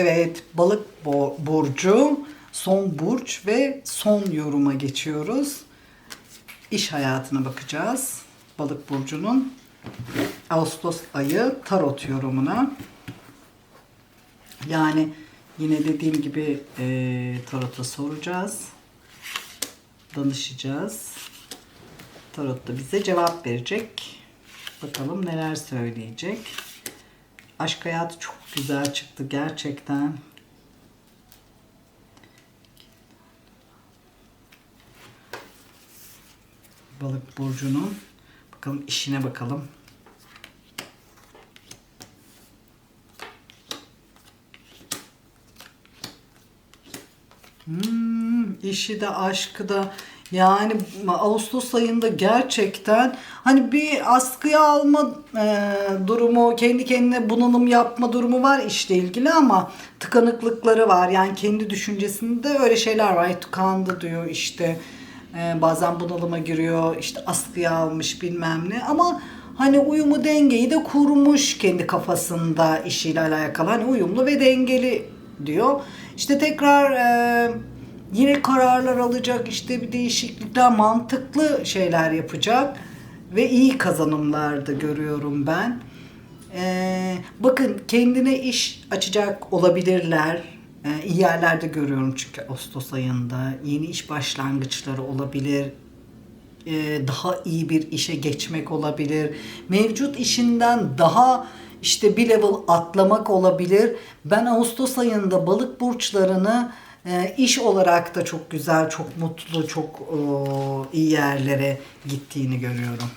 Evet, balık burcu, son burç ve son yoruma geçiyoruz. İş hayatına bakacağız. Balık burcunun Ağustos ayı tarot yorumuna. Yani yine dediğim gibi e, tarota soracağız. Danışacağız. Tarot da bize cevap verecek. Bakalım neler söyleyecek. Aşk hayatı çok güzel çıktı gerçekten. Balık burcunun bakalım işine bakalım. Hmm, işi de aşkı da yani Ağustos ayında gerçekten hani bir askıya alma e, durumu, kendi kendine bunalım yapma durumu var işle ilgili ama tıkanıklıkları var. Yani kendi düşüncesinde öyle şeyler var. Ay, tıkandı diyor işte e, bazen bunalıma giriyor işte askıya almış bilmem ne ama hani uyumu dengeyi de kurmuş kendi kafasında işiyle alakalı. Hani uyumlu ve dengeli diyor. İşte tekrar e, yine kararlar alacak işte bir değişiklikler mantıklı şeyler yapacak ve iyi kazanımlar da görüyorum ben. E, bakın kendine iş açacak olabilirler. E, iyi yerlerde görüyorum çünkü Ağustos ayında yeni iş başlangıçları olabilir e, daha iyi bir işe geçmek olabilir. Mevcut işinden daha işte bir level atlamak olabilir. Ben Ağustos ayında balık burçlarını e, iş olarak da çok güzel, çok mutlu, çok e, iyi yerlere gittiğini görüyorum.